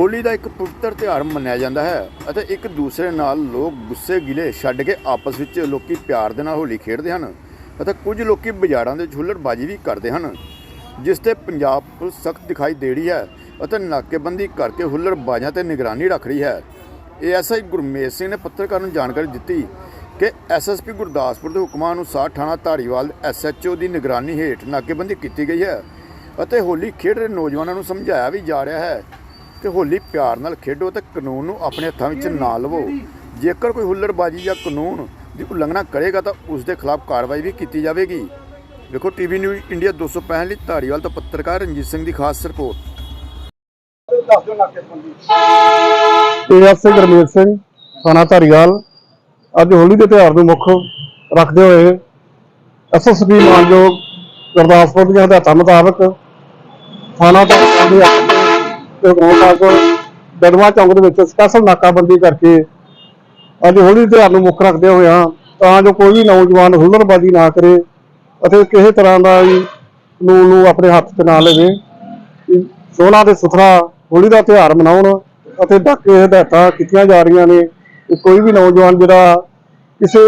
ਹੋਲੀ ਦਾ ਇੱਕ ਪਵਿੱਤਰ ਤਿਉਹਾਰ ਮੰਨਿਆ ਜਾਂਦਾ ਹੈ ਅਤੇ ਇੱਕ ਦੂਸਰੇ ਨਾਲ ਲੋਕ ਗੁੱਸੇ ਗਿਲੇ ਛੱਡ ਕੇ ਆਪਸ ਵਿੱਚ ਲੋਕੀ ਪਿਆਰ ਦੇ ਨਾਲ ਹੋਲੀ ਖੇਡਦੇ ਹਨ ਅਤੇ ਕੁਝ ਲੋਕੀ ਬਾਜ਼ਾਰਾਂ ਦੇ ਹੁੱਲੜਬਾਜ਼ੀ ਵੀ ਕਰਦੇ ਹਨ, ਜਿਸ ਤੇ ਪੰਜਾਬ ਪੁਲਿਸ ਸਖਤ ਦਿਖਾਈ ਦੇ ਰਹੀ ਹੈ ਅਤੇ ਨਾਕੇਬੰਦੀ ਕਰਕੇ ਹੁੱਲੜਬਾਜ਼ਾਂ ਤੇ ਨਿਗਰਾਨੀ ਰੱਖ ਰਹੀ ਹੈ। ਏਐਸਆਈ ਗੁਰਮੇਸ਼ ਸਿੰਘ ਨੇ ਪੱਤਰਕਾਰ ਨੂੰ ਜਾਣਕਾਰੀ ਦਿੱਤੀ ਕਿ ਐਸਐਸਪੀ ਗੁਰਦਾਸਪੁਰ ਦੇ ਹੁਕਮਾਂ ਅਨੁਸਾਰ ਥਾਣਾ ਧਾਰੀਵਾਲ ਐਸਐਚਓ ਦੀ ਨਿਗਰਾਨੀ ਹੇਠ ਨਾਕੇਬੰਦੀ ਕੀਤੀ ਗਈ ਹੈ ਅਤੇ ਹੋਲੀ ਖੇਡ ਰਹੇ ਨੌਜਵਾਨਾਂ ਨੂੰ ਸਮਝਾਇਆ ਵੀ ਜਾ ਰਿਹਾ ਹੈ ਕਿ ਹੋਲੀ ਪਿਆਰ ਨਾਲ ਖੇਡੋ ਤੇ ਕਾਨੂੰਨ ਨੂੰ ਆਪਣੇ ਹੱਥਾਂ ਵਿੱਚ ਨਾ ਲਵੋ। ਜੇਕਰ ਕੋਈ ਹੁੱਲੜਬਾਜ਼ੀ ਜਾਂ ਕਾਨੂੰਨ ਦੀ ਉਲੰਘਣਾ ਕਰੇਗਾ ਤਾਂ ਉਸ ਦੇ ਖਿਲਾਫ ਕਾਰਵਾਈ ਵੀ ਕੀਤੀ ਜਾਵੇਗੀ। ਵੇਖੋ ਟੀਵੀ ਨਿਊਜ਼ ਇੰਡੀਆ 265 ਲਈ ਧਾਰੀਵਾਲ ਤੋਂ ਪੱਤਰਕਾਰ ਰਣਜੀਤ ਸਿੰਘ ਦੀ ਖਾਸ ਰਿਪੋਰਟ। ਏਐਸਏ ਗੁਰਮੀਤ ਸਿੰਘ ਥਾਣਾ ਧਾਰੀਵਾਲ। ਅੱਜ ਹੋਲੀ ਦੇ ਤਿਉਹਾਰ ਨੂੰ ਮੁੱਖ ਰੱਖਦੇ ਹੋਏ ਐਸਐਸਪੀ ਮਾਨਯੋਗ ਗੁਰਦਾਸਪੁਰ ਦੀਆਂ ਹਦਾਇਤਾਂ ਮੁਤਾਬਕ ਥਾਣਾ ਧਾਰੀਵਾਲ ਦੇ ਤੇ ਗੋਤਾਕ ਦਰਵਾ ਚੌਂਕ ਦੇ ਵਿੱਚ ਸਪੈਸ਼ਲ ਨਾਕਾਬੰਦੀ ਕਰਕੇ ਅੱਜ ਹੋਲੀ ਦੇ ਤਿਉਹਾਰ ਨੂੰ ਮੁੱਖ ਰੱਖਦੇ ਹੋਏ ਹਾਂ ਤਾਂ ਜੋ ਕੋਈ ਵੀ ਨੌਜਵਾਨ ਹੁੱਲੜਬਾਜ਼ੀ ਨਾ ਕਰੇ ਅਤੇ ਕਿਸੇ ਤਰ੍ਹਾਂ ਦਾ ਵੀ ਨੂੰ ਆਪਣੇ ਹੱਥ 'ਚ ਨਾ ਲਵੇ ਸੋਹਣਾ ਤੇ ਸੁਥਰਾ ਹੋਲੀ ਦਾ ਤਿਉਹਾਰ ਮਨਾਉਣ ਅਤੇ ਡਾਕੇ ਹਦਾਇਤਾਂ ਕੀਤੀਆਂ ਜਾ ਰਹੀਆਂ ਨੇ ਕੋਈ ਵੀ ਨੌਜਵਾਨ ਜਿਹੜਾ ਕਿਸੇ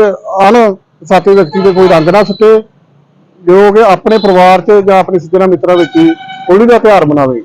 ਅਣ ਸਾਥੀ ਵਿਅਕਤੀ ਦੇ ਕੋਈ ਰੰਗ ਨਾ ਸੁੱਟੇ, ਜੋ ਕਿ ਆਪਣੇ ਪਰਿਵਾਰ 'ਚ ਜਾਂ ਆਪਣੇ ਸੱਜਣਾ ਮਿੱਤਰਾਂ ਵਿੱਚ ਹੀ ਹੋਲੀ ਦਾ ਤਿਉਹਾਰ ਮਨਾਵੇ।